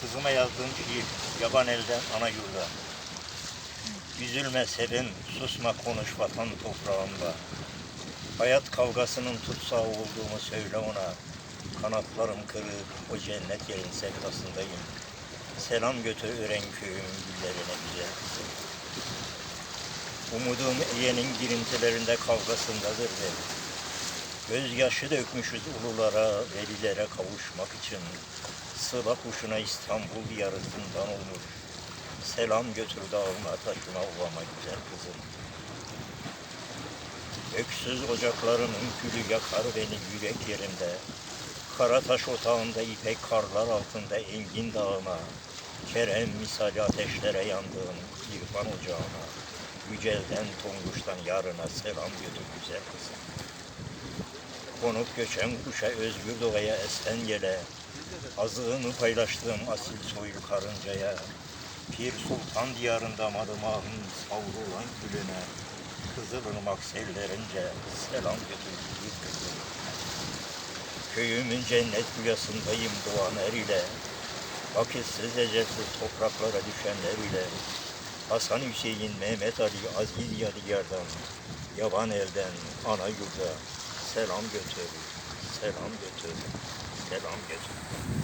kızıma yazdığım şiir, yaban elden ana yurda. Üzülme serin, susma konuş vatan toprağımda. Hayat kavgasının tutsağı olduğumu söyle ona. Kanatlarım kırık, o cennet yerin sevdasındayım. Selam götür ören köyüm güllerine güzel kızım. Umudum eyenin girintilerinde kavgasındadır benim. Gözyaşı dökmüşüz ululara, velilere kavuşmak için. Sıla kuşuna İstanbul yarısından olmuş. Selam götür dağıma taşına ovama güzel kızım. Öksüz ocaklarının külü yakar beni yürek yerinde. Karataş otağında ipek karlar altında engin dağıma. Kerem misali ateşlere yandığım irfan ocağına. Yücelden Tonguş'tan yarına selam götür güzel kızım. Konup göçen kuşa özgür doğaya esen yele, azığını paylaştığım asil soylu karıncaya, Pir Sultan diyarında madımağın savrulan külüne, Kızılırmak sellerince selam götür. Köyümün cennet kuyasındayım doğan er ile, Vakitsiz ecelsiz topraklara düşenler ile, Hasan Hüseyin, Mehmet Ali, Aziz Yadigar'dan, Yaban elden, ana yurda, selam götür, selam götür, selam götür.